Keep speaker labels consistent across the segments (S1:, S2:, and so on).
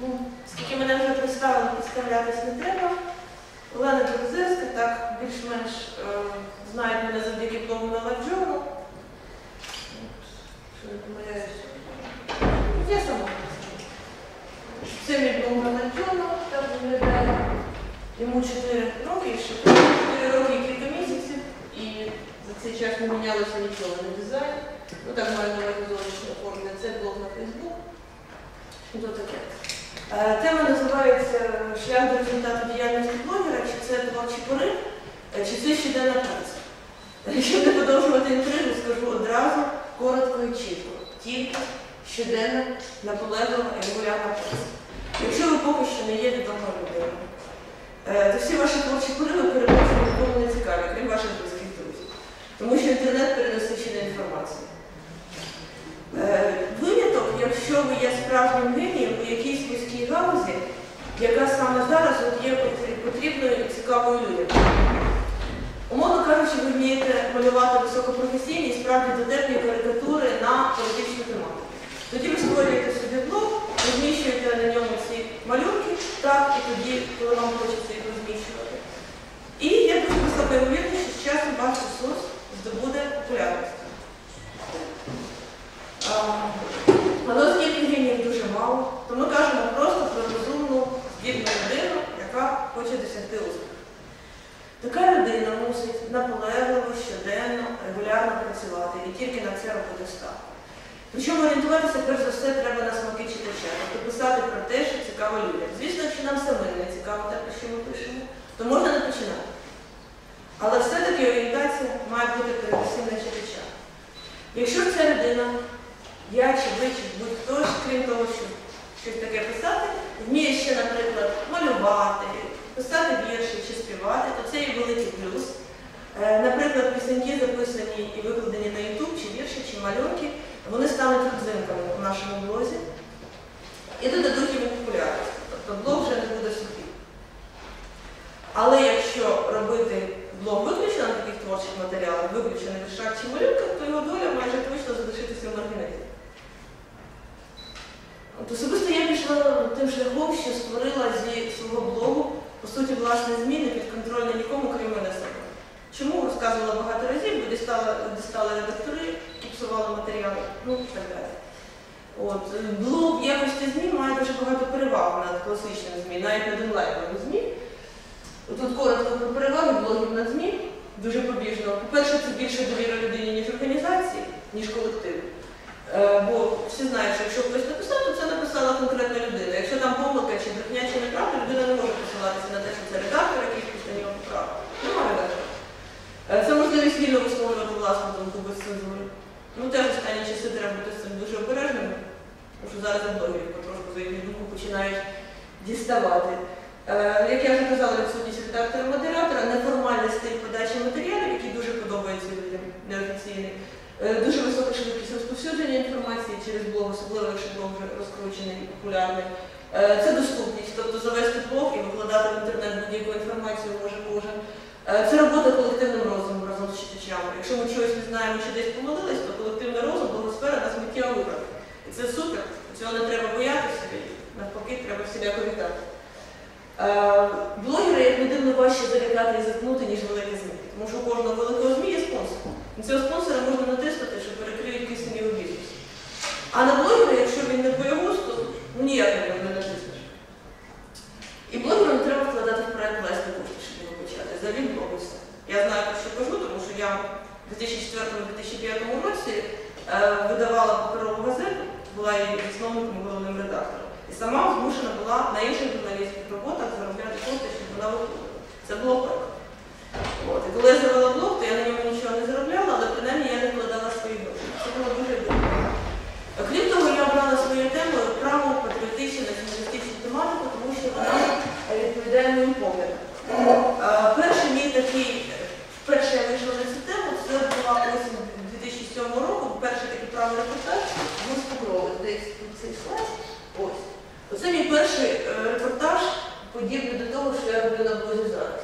S1: Ну, Скільки мене вже представили, представлятись не треба. Олена Білозерська, так більш-менш е, знають мене завдяки блогу на Ладжону. Що не помиляюсь. Я сама. Це мій блог на Ладжону, так виглядає. Йому 4 роки, ще 4 роки кілька місяців, і за цей час не мінялося нічого на дизайн. Ну так маю на увазі зовнішнє оформлення. Це блог на Фейсбук. То таке. Е, Тема називається Шлях до результату діяльності блогера, чи це творчий порив, е, чи це щоденна праця. Щоб не подовжувати інтригу, скажу одразу, коротко і чітко. Тільки щоденна, наполеглива і регулярна праця. Якщо ви поки що не є відомою людиною, е, то всі ваші творчі пориви перепрошую нікому не цікаві, крім ваших близьких друзів. Тому що інтернет перенасичений інформацією. Е, Виняток, якщо ви є справжнім генієм у якійсь вузькій галузі, яка саме зараз от є потрібною і цікавою людям. Умовно кажучи, ви вмієте малювати високопрофесійні і справді дотепні карикатури на політичну тематику. Тоді ви створюєте собі блог, розміщуєте на ньому ці малюнки, так, і тоді, коли вам хочеться їх розміщувати. І є дуже висока ймовірність, що з часом ваш ресурс здобуде популярність. А, Але оскільки геніїв дуже мало, то ми кажемо просто про розумну, здібну людину, яка хоче досягти успіху. Така людина мусить наполегливо, щоденно, регулярно працювати і тільки на це робити ставку. Причому орієнтуватися, перш за все, треба на смаки читача, тобто писати про те, що цікаво людям. Звісно, якщо нам самим не цікаво те, про що ми пишемо, то можна не починати. Але все-таки орієнтація має бути передусім на читача. Якщо ця людина я чи ви, чи будь-хто, крім того, що щось таке писати, вміє ще, наприклад, малювати, писати вірші чи співати, то це є великий плюс. Е, Наприклад, пісеньки international ніж колективу. Е, Бо всі знають, що якщо хтось написав, то це написала конкретна людина. Якщо там помилка чи брехня, чи неправда, людина не може посилатися на те, що це редактор, який після нього поправив. Немає редактора. Е, Це можливість вільно висловлювати власну думку без цензури. Ну теж останні часи треба бути з цим дуже обережними, тому що зараз блогерів потрошку за їхню думку починають діставати. Е, Як я вже казала, відсутність редактора модератора, неформальний стиль подачі матеріалів, який дуже подобається людям, неофіційний. Е, Дуже висока швидкість розповсюдження інформації через блог, особливо якщо блог вже розкручений і популярний. Е, Це доступність, тобто завести блог і викладати в інтернет будь-яку інформацію може кожен. Е, Це робота колективним розумом разом з читачами. Якщо ми чогось не знаємо чи десь помилились, то колективний розум, блогосфера нас миттєво виправить. І це супер, цього не треба боятися, навпаки, треба всіляко вітати. Блогери, як не дивно, важче залякати і заткнути, ніж великі ЗМІ. Тому що у кожного великого ЗМІ є спонсор. Цього спонсора можна натиснути, що перекриють кисень його бізнес. А на блогера, якщо він не боягуз, то ніяк на нього не натиснеш. І блогеру не треба вкладати в проект власні кошти, щоб його почати. Завід блогу все. Я знаю, про що кажу, тому що я в 2004-2005 році е, видавала паперову газету, була її засновником і головним редактором. І сама змушена була на інших журналістських роботах заробляти кошти, щоб вона виходила. Це було так. От. І коли я зробила блог, то я на ньому нічого не заробляла, але принаймні я не вкладала свої гроші. Це було дуже добре. Крім того, я обрала своєю темою право патріотичну націоналістичну тематику, тому що вона е, відповідає моїм поглядам. Е, Перший мій такий, вперше я вийшла на цю тему, це була осінь 2007 року, перший такий правий репортаж був з Покрови. Десь тут цей слайд. Ось. Оце мій перший е, репортаж, подібний до того, що я роблю на блозі зараз.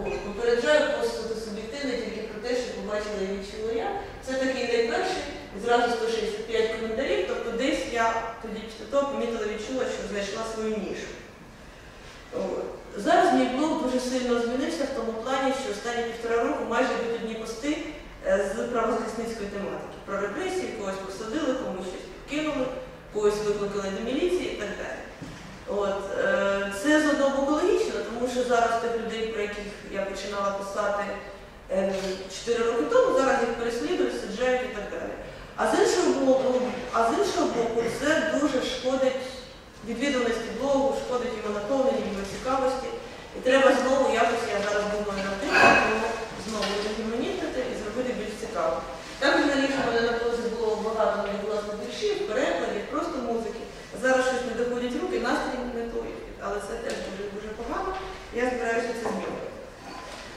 S1: От, Попереджаю просто суб'єктивно тільки про те, що побачила і відчула я. Це такий найперший і зразу 165 коментарів, тобто десь я тоді після того помітила, відчула, що знайшла свою нішу. От. Зараз мій блог дуже сильно змінився в тому плані, що останні півтора року майже йдуть одні пости е, з правозахисницької тематики. Про репресії, когось посадили, комусь щось кинули, когось викликали до міліції і так далі. От, е, це з одного боку тому що зараз тих людей, про яких я починала писати е, 4 роки тому, зараз їх переслідують, саджають і так далі. А з іншого боку, а з іншого боку, це дуже шкодить відвідуваності блогу, шкодить його наповненню, його цікавості. І треба знову якось, я зараз думаю над тим, знову регіонітити і зробити більш цікавим. Раніше в мене на блозі було багато власних віршів, перекладів, просто музики. Зараз щось не доходять руки, настрій не той, але це теж дуже дуже погано. Я збираюся це змінювати.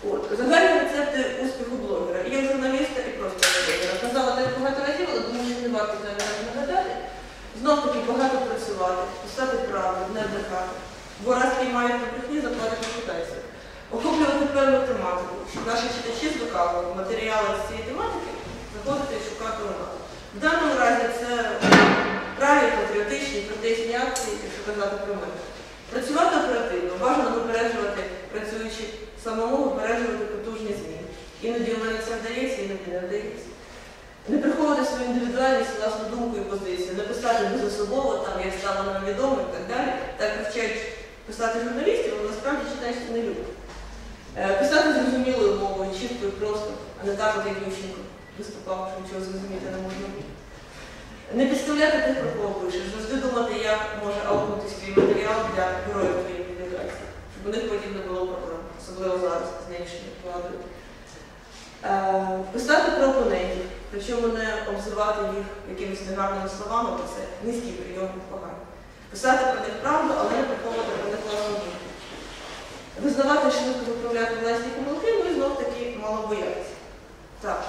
S1: От, загальні рецепти успіху блогера. І як журналіста, і просто блогера. Казала так багато разів, але думаю, не варто зараз нагадати. Знов таки багато працювати, писати правду, не брехати. Бо раз приймають на брехні, заплатять репутацію. Охоплювати певну тематику, щоб наші читачі звикали матеріали з цієї тематики, заходити і шукати у нас. В даному разі це праві, патріотичні, протестні акції, якщо казати про мене. Працювати оперативно, бажано випереджувати, працюючи самому, випереджувати потужні зміни. Іноді у мене це вдається, іноді не вдається. Не приховувати свою індивідуальність, власну думку і позицію, не писати безособово, там, як стало нам відомо і так далі. Так вчать писати журналістів, але насправді читач це не любить. Е, Писати зрозумілою мовою, чітко і просто, а не так, от як Ющенко виступав, що нічого зрозуміти не можна. Не підставляти тих, про кого пишеш, завжди як може аукнути свій матеріал для героїв твоєї публікації, щоб у них потім не було проблем, особливо зараз з нинішньою владою. Е, Писати про опонентів, причому не обзивати їх якимись негарними словами, бо це низький прийом погано. Писати про них правду, але не приховувати про них власну думку. Визнавати, що швидко виправляти власні помилки, ну і знов таки мало боятися. Так.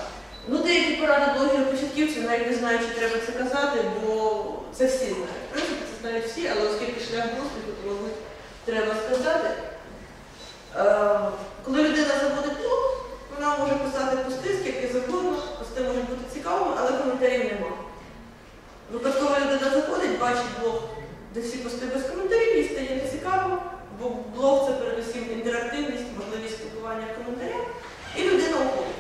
S1: Ну, деякі поради блогерів початківців навіть не знаю, чи треба це казати, бо це всі знають. В принципі, це знають всі, але оскільки шлях успіху, то мабуть, треба сказати. Е, коли людина заводить блог, вона може писати пости, скільки завгодно, пости можуть бути цікавими, але коментарів немає. Випадкова людина заходить, бачить блог, де всі пости без коментарів, їй стає нецікаво, бо блог це передусім інтерактивність, можливість спілкування в коментарях, і людина уходить.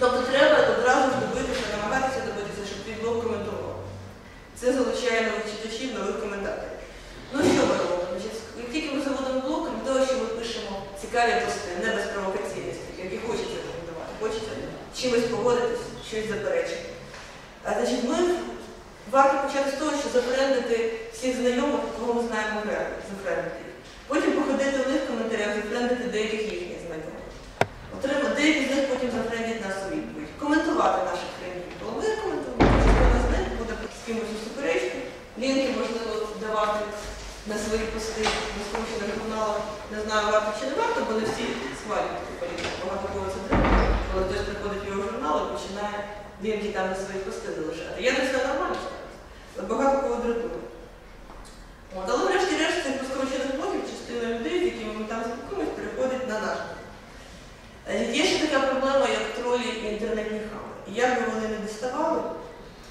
S1: Тобто треба одразу ж добитися, намагатися добитися, щоб твій блог коментував. Це залучає нових читачів, нових коментаторів. Ну що ми робимо? Як тільки ми заводимо блог, крім того, що ми пишемо цікаві пости, не без провокаційності, які хочеться коментувати, хочеться чимось погодитись, щось заперечити. А, значить, ми варто почати з того, що зафрендити всіх знайомих, кого ми знаємо зафрендити їх. Потім походити в них в коментарях, зафрендити деяких. Отримати деякі з них потім зафрендять нас у відповідь. Коментувати наших. Коли ми коментуємо, частина з них буде з кимось у суперечку, лінки можливо давати на свої пости на скручених журналах. Не знаю, варто чи не варто, бо не всі схвалюють таку політику. Багато кого це треба, коли хтось приходить в його журнал і починає лінки там на свої пости залишати. Я не все нормально ставлюся. Багато кого дратує. Але врешті-решт цих розкручених блогів частина людей, з якими ми там спілкуємось, переходить на наш. Е, Є ще така проблема, як тролі і інтернетні хами. Як би вони не діставали,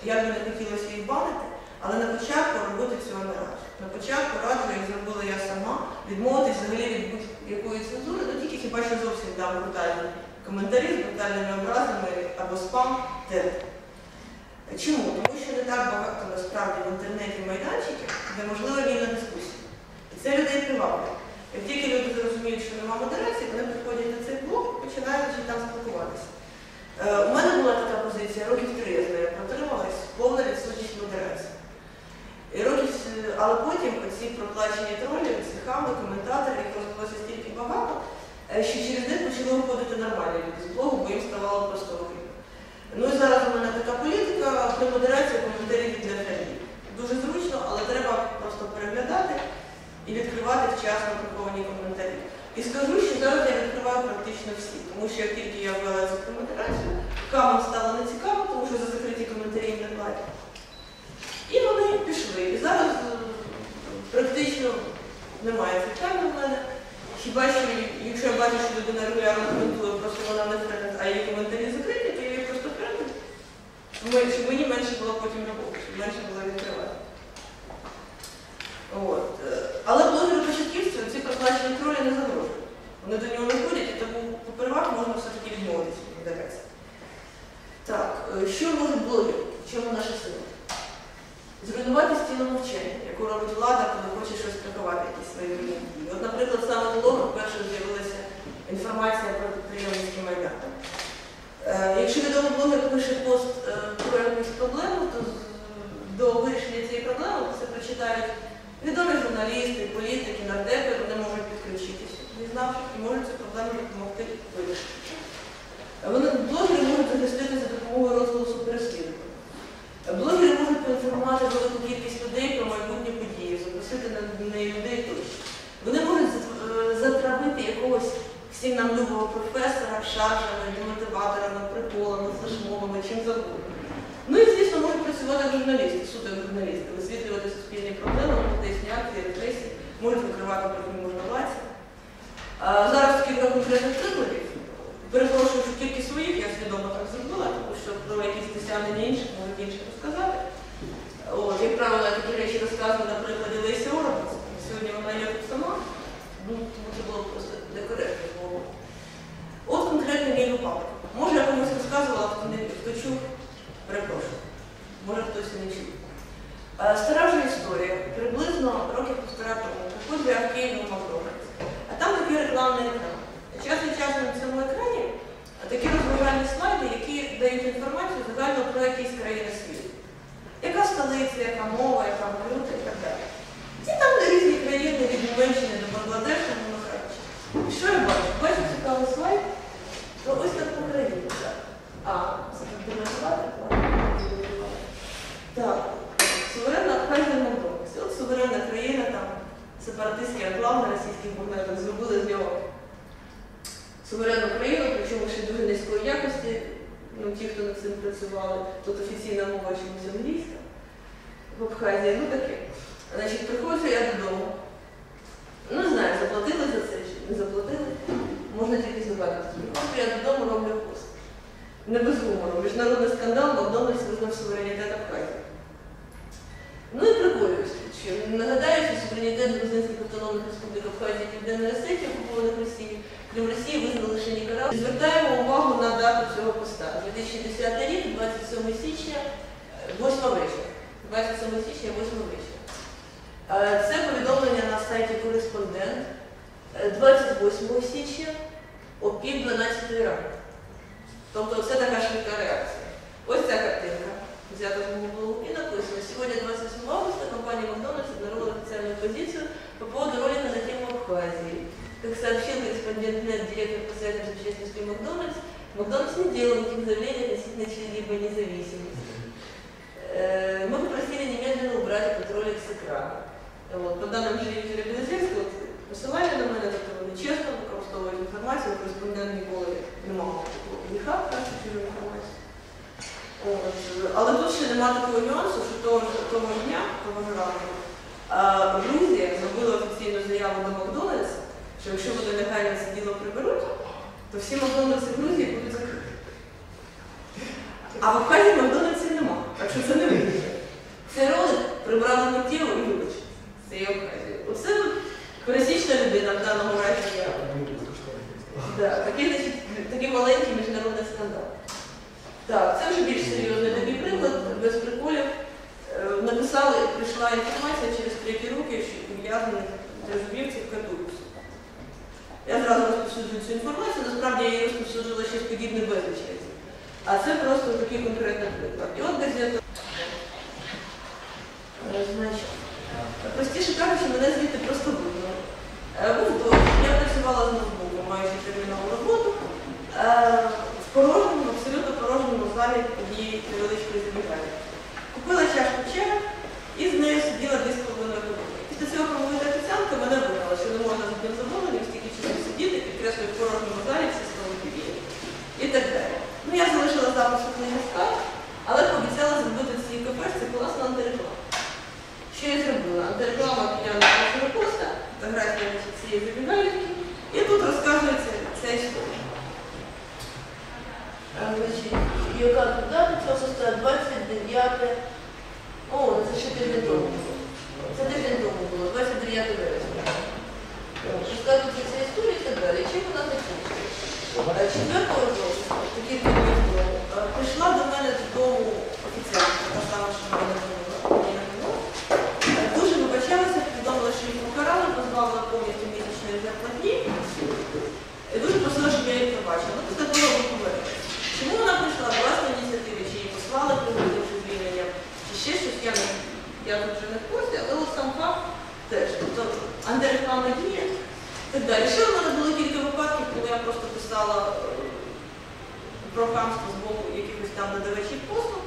S1: як би не хотілося їх банити, але на початку робити цього не раджу. На початку раджу, як зробила я сама, відмовитись взагалі від будь-якої цензури, ну тільки хіба що зовсім дам брутальні коментарі з брутальними образами або спам терти. Чому? Тому що не так багато насправді в інтернеті майданчиків, де можлива вільна дискусія. І це людей приваблює. Як тільки люди зрозуміють, що нема модерації, вони приходять на цей блог і починають там спілкуватися. Е, у мене була така позиція, років три я з протрималась, повна відсутність модерації. І років, але потім ці проплачені тролі, ці хами, коментатори, їх розвелося стільки багато, е, що через них почали виходити нормальні люди з блогу, бо їм ставало просто вигідно. Ну і зараз у мене така політика, при модерації коментарів для френдів. Дуже зручно, але треба просто переглядати і відкривати вчасно приховані коментарі. І скажу, що зараз я відкриваю практично всі, тому що як тільки я ввела цю коментарацію, камам стало нецікаво, тому що за закриті коментарі не платять. І вони пішли. І зараз е, практично немає камер в мене. Хіба що, якщо я бачу, що людина регулярно коментує, просто вона не френд, а її коментарі закриті, то я її просто френду. Щоб мені менше було потім роботи, щоб менше було відкривати. От. е, Але блогеру початківцю ці проплачені тролі не загрожують. Вони до нього не ходять, і тому попервах можна все-таки відмовитися, здається. Так, е, що може блогер? Чому наша сила? Зруйнувати стіну мовчання, яку робить влада, коли хоче щось приховати, якісь свої дії. От, наприклад, саме в блогах вперше з'явилася інформація про підприємницький майдан. Е, Якщо відомий блогер пише пост е, про якусь проблему, то до вирішення цієї проблеми це прочитають відомі журналісти, політики, нардепи, вони можуть підключитися, дізнавшись, і можуть цю проблему допомогти вирішити. Вони блогери можуть захистити за допомогою розголосу переслідування. Блогери можуть поінформувати велику кількість людей про майбутні події, запросити на неї людей тощо. Вони можуть е, затравити якогось всім нам любого професора, шаржами, демотиваторами, приколами, флешмобами, чим завгодно. Ну і, звісно, можуть працювати журналісти, суди журналісти, висвітлювати суспільні проблеми, поясняти репресії, можуть викривати брехню можновладців. Зараз кілька конкретних прикладів. Перепрошую, тільки своїх, я свідомо так зробила, тому що про якісь досягнення інших можуть інші розказати. Як правило, я такі речі розказую на прикладі Лесі Оробець. Сьогодні вона є тут сама, ну, тому це було просто некоректно. Бо... От конкретний мій випадок. Може, я комусь розказувала, хто не хто чув, перепрошую. Може хтось і не чув. Е, Стара вже історія, приблизно років півтора тому, приходжу я в Києві в Макдональдс. А там такий рекламний екран. Час від часу на цьому екрані такі розвивальні слайди, які дають інформацію загально про якісь країни світу. Яка столиця, яка мова, яка валюта і так далі. І там різні країни від Німеччини до Бангладешу, до Махарачі. І що я бачу? Бачу цікавий слайд, то ось так по країні. Так, А, це так демонструвати? Так, суверенна Абхазія Молдова. От суверенна країна, там сепаратистські реклами на російських бурнетах зробили з нього суверенну країну, причому ще дуже низької якості. Ну, ті, хто над цим працювали, тут офіційна мова чомусь англійська в Абхазії, ну таке. Значить, приходжу я додому. Ну, знаю, заплатили за це чи не заплатили. Можна тільки згадати. Приходжу я додому роблю пост. Не без гумору. Міжнародний скандал, Макдональдс визнав суверенітет Абхазії. Ну і приколююсь. Нагадаю, що суверенітет Грузинських автономних республік Абхазії і Південної Осетії, окупованих Росією, крім Росії, визнали лише Нікарагу. Звертаємо увагу на дату цього поста. 2010 рік, 27 січня, е, 8 вечора. 27 січня, 8 вечора. Е, Це повідомлення на сайті Кореспондент е, 28 січня о пів 12 ранку. Тобто це така швидка реакція. Ось ця картинка, взята з мого блогу, і написано, сьогодні 28 августа компания Макдональдс обнародовала официальную позицию по поводу ролика на тему Абхазии. Как сообщил корреспондент НЕТ, директор по связям с общественностью Макдональдс, Макдональдс не делал никаких заявлений относительно чьей-либо независимости. Э, Мы попросили немедленно убрать этот ролик с экрана. Вот, по данным же Юрия Білозерського, посилання на мене, тобто вони чесно використовують інформацію, кореспондент ніколи не мав такого гріха краще чужу інформацію. От. Але тут ще немає такого нюансу, що того, того дня, того ж ранку, Грузія зробила офіційну заяву до Макдональдса, що якщо вони негайно це діло приберуть, то всі Макдональдси в Грузії будуть закриті. А в Абхазії Макдональдсів нема, так що це не вийде. Цей ролик прибрали миттєво і вибачили. Це є Абхазія. Оце пересічна людина в даному разі. Да, такий, такий маленький міжнародний скандал. Так, це вже більш серйозний такий приклад, без приколів. Е, Написали, прийшла інформація через треті руки, що ув'язнених державівців катуються. Я зразу розповсюджую цю інформацію, насправді я її розповсюджувала ще з подібних безліч. А це просто такий конкретний приклад. І от газета. Е, Значить, простіше кажучи, мене звідти просто вигнали. Е, Був дощ, я працювала з ноутбуком, маючи термінову роботу. Е, В порожньому, абсолютно залі однієї невеличкої забігання. Купила чашку чаю і з нею сиділа з половиною години. Після цього промовити офіціантка мене вигнала, що не можна з одним замовленням стільки часу сидіти, підкреслюю в порожньому залі всі столики білі. І так далі. Ну, я залишила запис у книги скарг, але пообіцяла зробити цій кафешці класну антиреклама. Що я зробила? Антиреклама підняла на поста, фотографія цієї забігалівки, і тут розказується ця історія. Значить, яка дата цього состоя 29 це ще тиждень тому було. Це тиждень тому було, 29 вересня. Розказуючи цю історію, так далі. Чим вона закінчилася? 4 жовтня, такі тиждень тому, е, прийшла до мене додому офіціантка, та сама, що мене не Дуже вибачалася, повідомила, що їх покарали, позбавила повністю місячної зарплатні. І дуже просила, щоб я їх пробачила. Ну, після того ви повернете. Чому вона прийшла власна ініціативи, чи її послали приводивши звільнення, чи ще щось, я не я тут вже не в курсі, але от сам факт теж. Тобто антиреклама діє і так далі. Ще в мене було кілька випадків, коли я просто писала е, про хамство з боку якихось там надавачів послуг.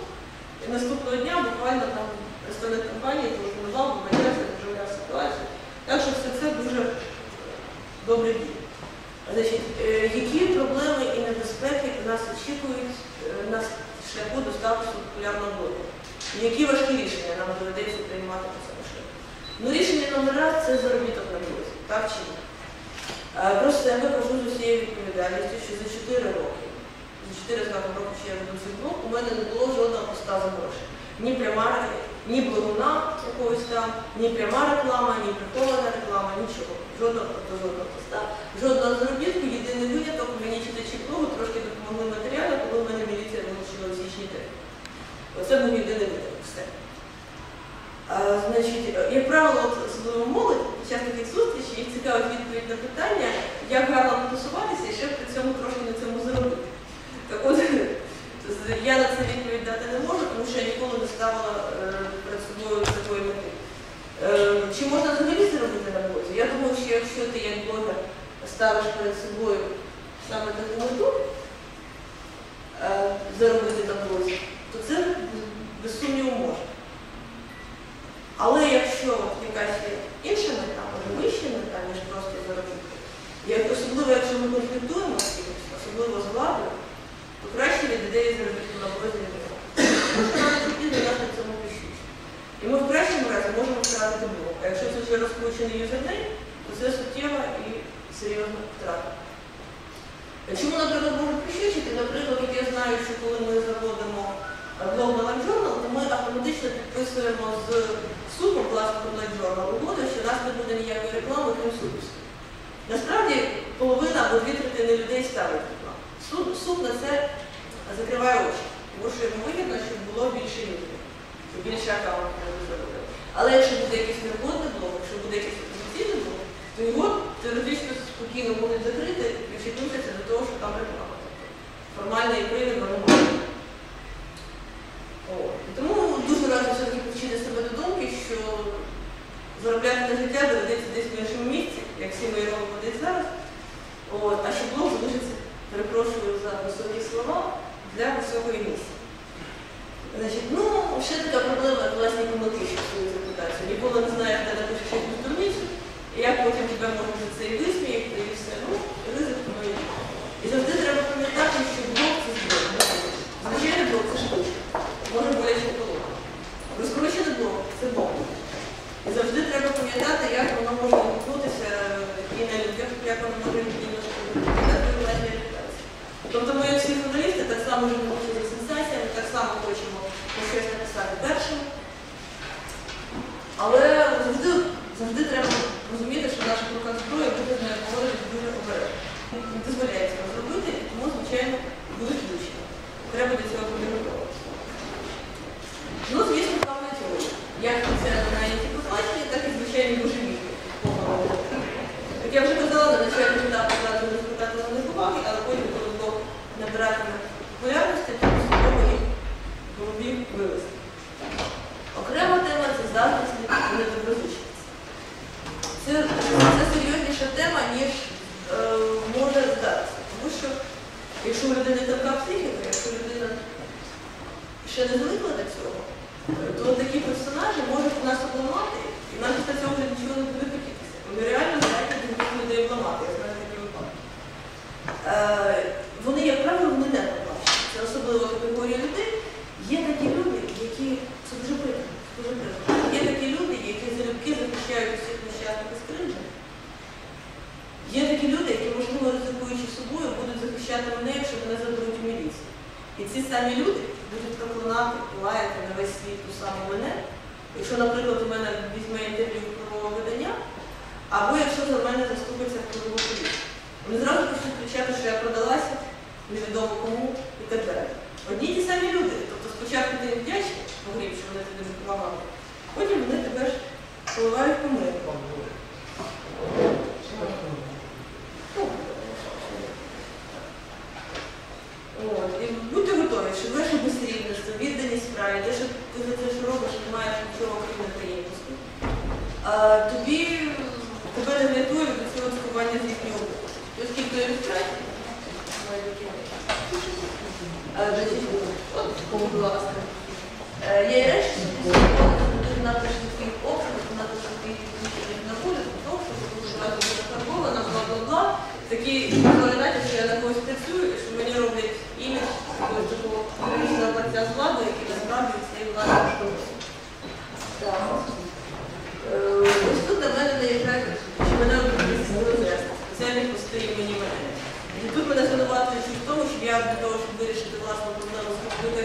S1: І наступного дня буквально там представник компанії телефонував, вибачався, вживляв ситуацію. Так що все це дуже добре діє. Значить, е, які проблеми і небезпеки нас очікують е, на шляху до статусу популярного блогера? Які важкі рішення нам доведеться приймати по цьому шляху? Ну, рішення номер раз це заробіток на блозі, так чи ні? Е, Про себе кажу з усією відповідальністю, що за 4 роки, за 4 знаком року, що я веду цей блог, у мене не було жодного поста за гроші. Ні пряма, ні блогуна якогось там, ні пряма реклама, ні прихована реклама, нічого. Жодного жодного поста, жодного заробітку, єдиний виняток, мені читачі блогу трошки допомогли матеріали, коли в мене міліція вилучила у січні три. Оце був єдиний виняток. Все. А, значить, як правило, особливо молодь під час таких зустрічей їх цікавить відповідь на питання, як гарно потусуватися і ще при цьому трошки esse Наприклад, як я знаю, що коли ми заводимо е, блог на LiveJournal, то ми автоматично підписуємо з судом власного LiveJournal угоду, що в нас не буде ніякої реклами, крім судівської. Насправді половина або дві третини людей ставить рекламу. Суд, на це закриває очі, тому що йому вигідно, щоб було більше людей, щоб більше аккаунтів не. Але якщо буде якийсь нервозний блог, якщо буде якийсь опозиційний блог, то його теоретично спокійно можуть закрити і вчитися до того, що там реклама. Тобто формальний привід вони можуть. О, і Тому дуже раджу все-таки повчити себе до думки, що заробляти на життя доведеться десь в іншому місці, як всі ми робимо десь зараз. А що блог залишиться, перепрошую за високі слова, для високої місії. Значить, ну, ще така проблема, власні помилки, що свою репутацію. Ніколи не знаєш, де напишеш якусь дурницю, і як потім тебе можуть за це і висміяти, і все. Ну, ризик тому є. І завжди треба пам'ятати, що блог це зброя. Звичайно, блог це штучка. Може боляче колоти. Розкручений блог це бомба. І завжди треба пам'ятати, як воно може відбутися і на людях, як воно може відбутися. Тобто ми, як всі журналісти, так само живемо за сенсаціями, так само хочемо щось написати першим. Але завжди, завжди треба розуміти, що наша рука зброя буде з нею дуже обережно. Не дозволяється цього зробити, тому, звичайно, будуть влучені. Треба до цього тобі тебе реабілітує від цього скування з вікню. Оскільки ілюстрацій? От, будь ласка. Е, є речі?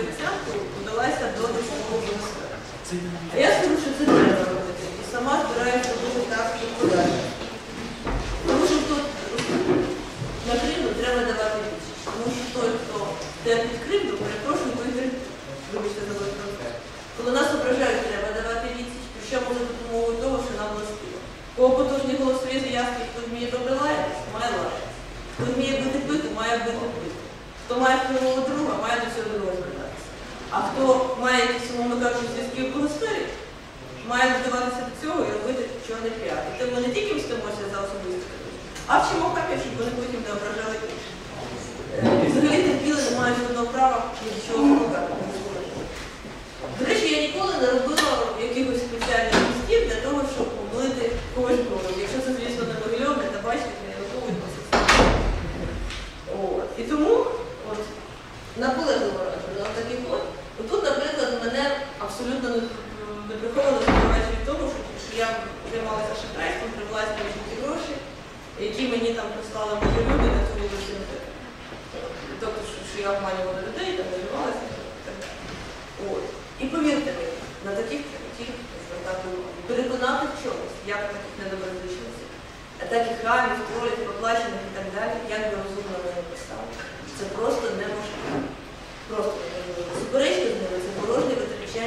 S1: десятку подалася до досвідкової сфери. Я скажу, що це треба робити. І сама збираюся бути так відповідальність. Тому що тут на кривду треба давати більше. Тому що той, хто йде під кривду, перепрошую, виграє, вибачте за ваш концерт. Коли нас ображають, треба давати відсіч, причому за допомогою того, що нам властиво. Кого потужні голосові зв'язки, хто вміє добре лаятись, має лаятись. Хто вміє бити пити, має бити пити. Хто має впливу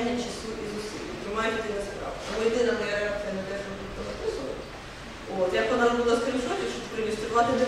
S1: витрачання часу і зусиль, які мають йти на справу. Тому єдина моя реакція на те, що тут написано. От, Як вона робила скріншотів, щоб проілюструвати, де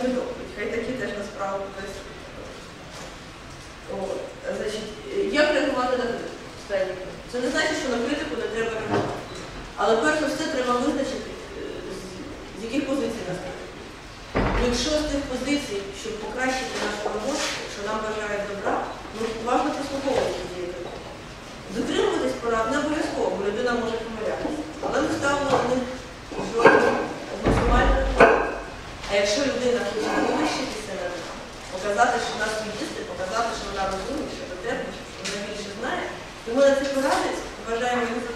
S1: Вважаємо